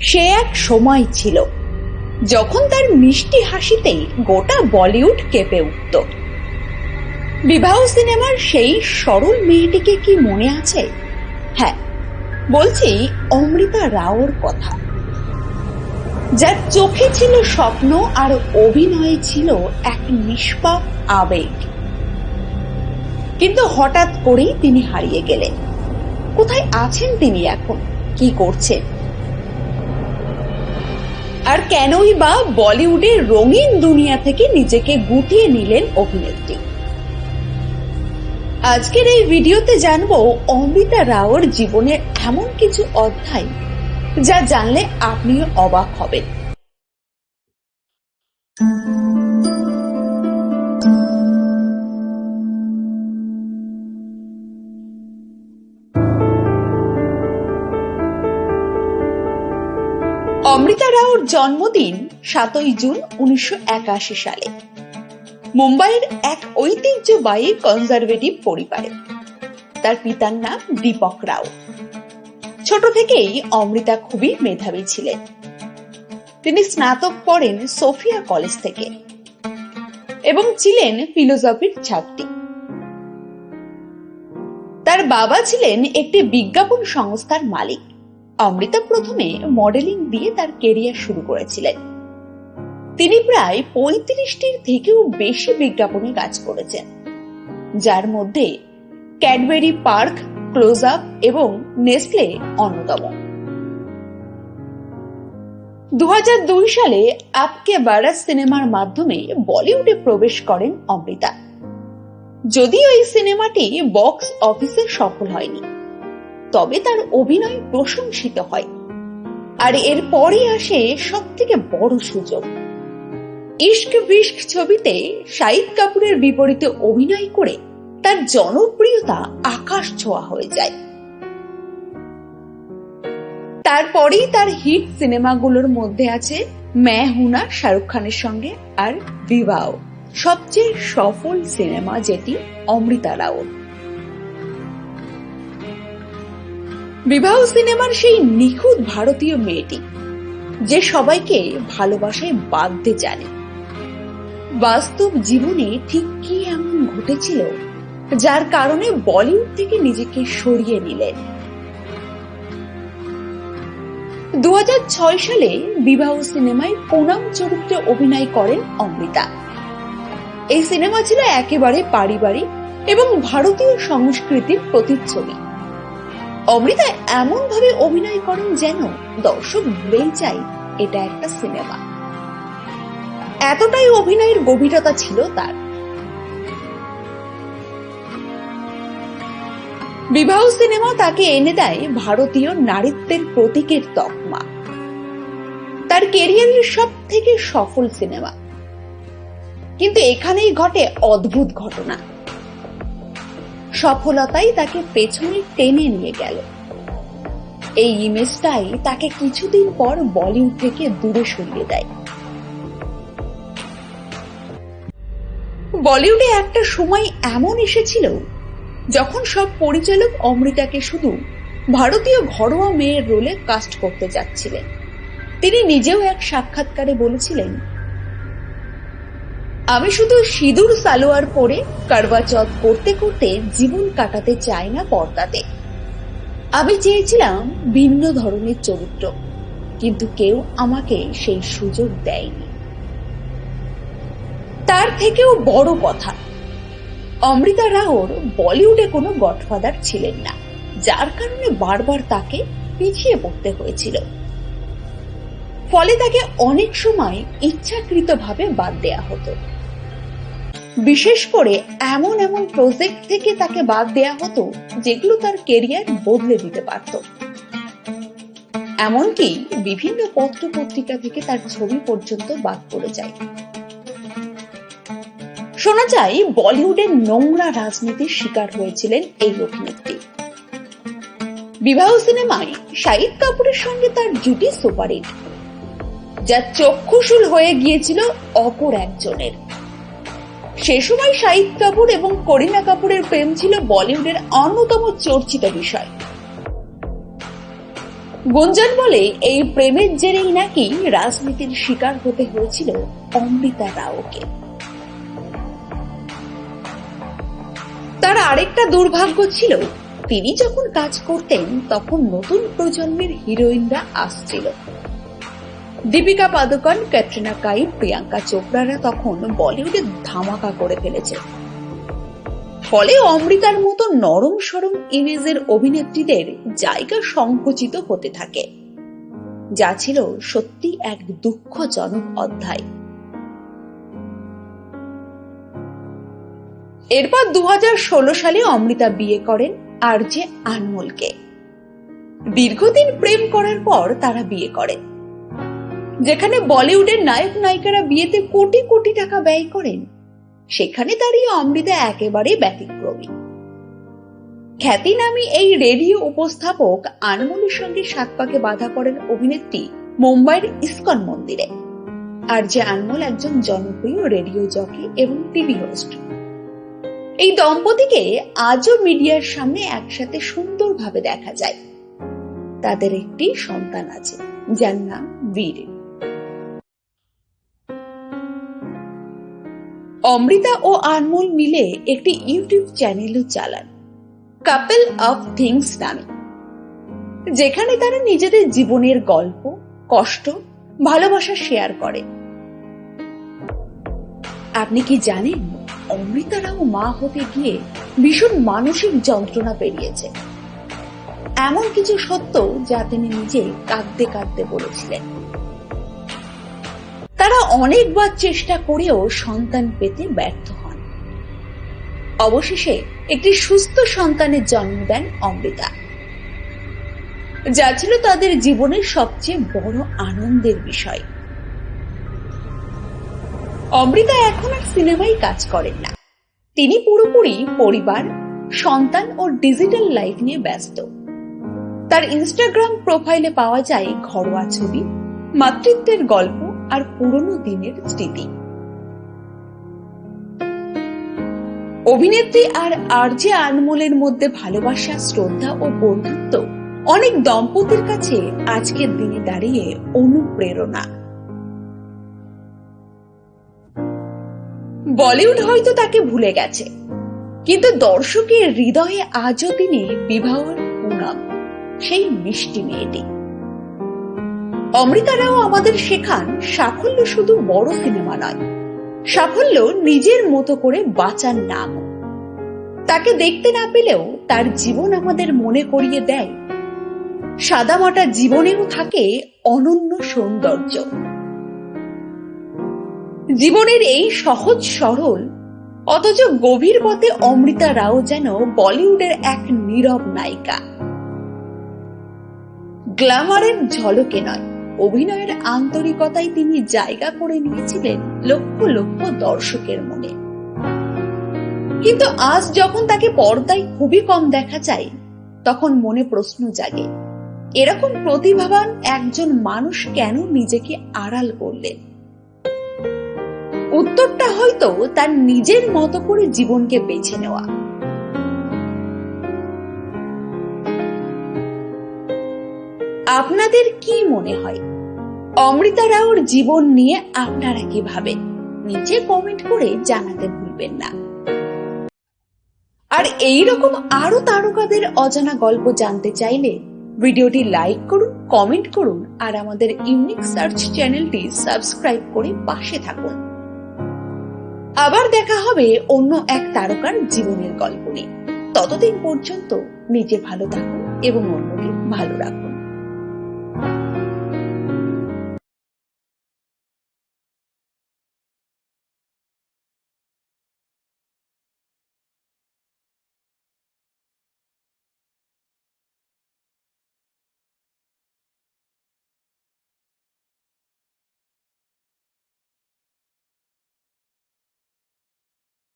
সে এক সময় ছিল। যখন তার মিষ্টি হাসিতেই গোটা বলিউড কেঁপে উঠত। বিবাহ সিনেমার সেই সরল মেয়েটিকে কি মনে আছে? হ্যাঁ বলছি অমৃতা রাওর কথা। যার চোখে ছিল স্বপ্ন আর অভিনয়ে ছিল এক নিষ্পাপ আবেগ। কিন্তু হঠাৎ করেই তিনি হারিয়ে গেলেন। কোথায় আছেন তিনি এখন? কি করছেন? আর কেনই বা বলিউডের রঙিন দুনিয়া থেকে নিজেকে গুটিয়ে নিলেন অভিনেত্রী। আজকের এই ভিডিওতে জানব অমৃতা রাওর জীবনের এমন কিছু অধ্যায় যা জানলে আপনিও অবাক হবেন। অমৃতা রাওর জন্মদিন সাতই জুন উনিশশো একাশি সালে। মুম্বাইয়ের এক ঐতিহ্যবাহী কনজারভেটিভ পরিবারে। তার পিতার নাম দীপক রাও। ছোট থেকেই অমৃতা খুবই মেধাবী ছিলেন। তিনি স্নাতক পড়েন সোফিয়া কলেজ থেকে এবং ছিলেন ফিলোসফির ছাত্রী। তার বাবা ছিলেন একটি বিজ্ঞাপন সংস্থার মালিক। অমৃতা প্রথমে মডেলিং দিয়ে তার কেরিয়ার শুরু করেছিলেন। তিনি প্রায় পঁয়ত্রিশটির থেকেও বেশি বিজ্ঞাপনে কাজ করেছেন। যার মধ্যে ক্যাডবেরি পার্ক ক্লোজ আপ এবং নেসলে অন্যতম। দু হাজার দুই সালে আপকে বারাস সিনেমার মাধ্যমে বলিউডে প্রবেশ করেন অমৃতা। যদিও এই সিনেমাটি বক্স অফিসে সফল হয়নি। তবে তার অভিনয় প্রশংসিত হয়। আর এরপরে আসে সব থেকে বড় সুযোগ। ইশক বিস্ক ছবিতে শাহিদ কাপুরের বিপরীতে অভিনয় করে তার জনপ্রিয়তা আকাশ ছোঁয়া হয়ে যায়। তারপরেই তার হিট সিনেমাগুলোর মধ্যে আছে ম্যা হুনা শাহরুখ খানের সঙ্গে আর বিবাহ, সবচেয়ে সফল সিনেমা যেটি অমৃতা রাওর। বিবাহ সিনেমার সেই নিখুঁত ভারতীয় মেয়েটি, যে সবাইকে ভালোবাসায় বাঁধতে জানে। বাস্তব জীবনে ঠিক কি এমন ঘটেছিল, যার কারণে বলিউড থেকে নিজেকে সরিয়ে নিলেন। দু হাজার ছয় সালে বিবাহ সিনেমায় পুনাম চরিত্রে অভিনয় করেন অমৃতা। এই সিনেমা ছিল একেবারে পারিবারিক এবং ভারতীয় সংস্কৃতির প্রতিচ্ছবি। অমৃতা এমন ভাবে অভিনয় করেন যেন দর্শক ভুলেই যায়, এটা একটা সিনেমা। এতটাই অভিনয়ের গভীরতা ছিল তার। বিবাহ সিনেমা তাকে এনে দেয় ভারতীয় নারীত্বের প্রতীকের তকমা। তার কেরিয়ারের সব থেকে সফল সিনেমা। কিন্তু এখানেই ঘটে অদ্ভুত ঘটনা। সফলতাই তাকে পেছনে টেনে নিয়ে গেল। এই ইমেজটাই তাকে কিছুদিন পর বলিউড থেকে দূরে সরিয়ে দেয়। বলিউডে একটা সময় এমন এসেছিল, যখন সব পরিচালক অমৃতাকে শুধু ভারতীয় ঘরোয়া মেয়ের রোলে কাস্ট করতে যাচ্ছিলেন। তিনি নিজেও এক সাক্ষাৎকারে বলেছিলেন আমি শুধু সিঁদুর, সালোয়ার পরে কারবাচত করতে করতে জীবন কাটাতে চাই না পর্দাতে। আমি চেয়েছিলাম ভিন্ন ধরনের চরিত্র, কিন্তু কেউ আমাকে সেই সুযোগ দেয়নি। তার থেকেও বড় কথা, অমৃতা রাওর বলিউডে কোনো গডফাদার ছিলেন না, যার কারণে বারবার তাকে পিছিয়ে পড়তে হয়েছিল। ফলে তাকে অনেক সময় ইচ্ছাকৃতভাবে বাদ দেয়া হতো। বিশেষ করে এমন এমন প্রজেক্ট থেকে তাকে বাদ দেয়া হতো যেগুলো তার কেরিয়ার বদলে দিতে পারত। এমনকি বিভিন্ন পত্র পত্রিকা থেকে তার ছবি পর্যন্ত বাদ পড়ে যায়। শোনা যায়, বলিউডের নোংরা রাজনীতির শিকার হয়েছিলেন এই অভিনেত্রী। বিবাহ সিনেমায় শাহিদ কাপুরের সঙ্গে তার জুটি সুপারহিট, যা চক্ষুশূল হয়ে গিয়েছিল অপর একজনের। সে সময় শাহিদ কাপুর এবং করিনা কাপুরের প্রেম ছিল বলিউডের অন্যতম চর্চিত বিষয়। গুঞ্জন বলে, এই প্রেমের জেরেই নাকি রাজনীতির শিকার হতে হয়েছিল অমৃতা রাওকে। তার আরেকটা দুর্ভাগ্য ছিল, তিনি যখন কাজ করতেন, তখন নতুন প্রজন্মের হিরোইনরা আসছিল। দীপিকা পাদুকন, ক্যাটরিনা কাইফ, প্রিয়াঙ্কা চোপড়ারা তখন বলিউডে ধামাকা করে ফেলেছে। ফলে অমৃতার মতো নরম সরম ইমেজের অভিনেত্রীদের জায়গা সংকুচিত হতে থাকে, যা ছিল সত্যি এক দুঃখজনক অধ্যায়। এরপর দু হাজার ষোলো সালে অমৃতা বিয়ে করেন আর যে আনমোলকে। দীর্ঘদিন প্রেম করার পর তারা বিয়ে করে যেখানে বলিউডের নায়ক নায়িকারা বিয়েতে কোটি কোটি টাকা ব্যয় করেন, সেখানে দাঁড়িয়ে অমৃতা একেবারে ব্যতিক্রমী। খ্যাতিনামী এই রেডিও উপস্থাপক আনমোলের সঙ্গে সাত পাকে বাধা পড়েন অভিনেত্রী মুম্বাইয়ের ইস্কন মন্দিরে। আর যে আনমল একজন জনপ্রিয় রেডিও জকি এবং টিভি হোস্ট। এই দম্পতিকে আজও মিডিয়ার সামনে একসাথে সুন্দরভাবে দেখা যায়। তাদের একটি সন্তান আছে, যার নাম বীর। অমৃতা ও আনমোল মিলে একটি ইউটিউব চ্যানেলও চালান। কাপেল অফ থিংস নামে। যেখানে তারা নিজেদের জীবনের গল্প, কষ্ট, ভালোবাসা শেয়ার করে। আপনি কি জানেন, অমৃতারাও মা হতে গিয়ে ভীষণ মানসিক যন্ত্রণা পেরিয়েছে। এমন কিছু সত্য যা তিনি নিজে কাঁদতে কাঁদতে বলেছিলেন। তারা অনেকবার চেষ্টা করেও সন্তান পেতে ব্যর্থ হন। অবশেষে একটি সুস্থ সন্তানের জন্ম দেন অমৃতা। যা ছিল তাদের জীবনের সবচেয়ে বড় আনন্দের বিষয়। অমৃতা এখন আর সিনেমায় কাজ করেন না। তিনি পুরোপুরি পরিবার, সন্তান ও ডিজিটাল লাইফ নিয়ে ব্যস্ত। তার ইনস্টাগ্রাম প্রোফাইলে পাওয়া যায় ঘরোয়া ছবি, মাতৃত্বের গল্প আর পুরনো দিনের স্মৃতি। অভিনেত্রী আর আরজে আনমোলের মধ্যে ভালোবাসা, শ্রদ্ধা ও বন্ধুত্ব অনেক দম্পতির কাছে আজকের দিনে দাঁড়িয়ে অনুপ্রেরণা। বলিউড হয়তো তাকে ভুলে গেছে, কিন্তু দর্শকের হৃদয়ে আজও তিনি বিবাহের পুনাম, সেই মিষ্টি মেয়েটি। অমৃতারাও আমাদের শেখান সাফল্য শুধু বড় সিনেমা নয়, সাফল্য নিজের মতো করে বাঁচার নাম তাকে দেখতে না পেলেও তার জীবন আমাদের মনে করিয়ে দেয়। সাদামাটা জীবনেও থাকে অনন্য সৌন্দর্য। জীবনের এই সহজ সরল, অথচ গভীর পথে অমৃতা রাও যেন বলিউডের এক নীরব নায়িকা। গ্ল্যামারের ঝলকে নয় অভিনয়ের আন্তরিকতায় তিনি জায়গা করে নিয়েছিলেন লক্ষ লক্ষ দর্শকের মনে। কিন্তু আজ যখন তাকে পর্দায় খুবই কম দেখা যায়, তখন মনে প্রশ্ন জাগে, এরকম প্রতিভাবান একজন মানুষ কেন নিজেকে আড়াল করলেন? উত্তরটা হয়তো তার নিজের মতো করে জীবনকে বেছে নেওয়া। আপনাদের কি মনে হয়? অমৃতা রাওর জীবন নিয়ে আপনারা কি ভাবেন নিচে কমেন্ট করে জানাতে ভুলবেন না। আর এই রকম আরও তারকাদের অজানা গল্প জানতে চাইলে ভিডিওটি লাইক করুন কমেন্ট করুন, আর আমাদের ইউনিক সার্চ চ্যানেলটি সাবস্ক্রাইব করে পাশে থাকুন। আবার দেখা হবে অন্য এক তারকার জীবনের গল্প নিয়ে। ততদিন পর্যন্ত নিজে ভালো থাকুন এবং অন্যকে ভালো রাখুন।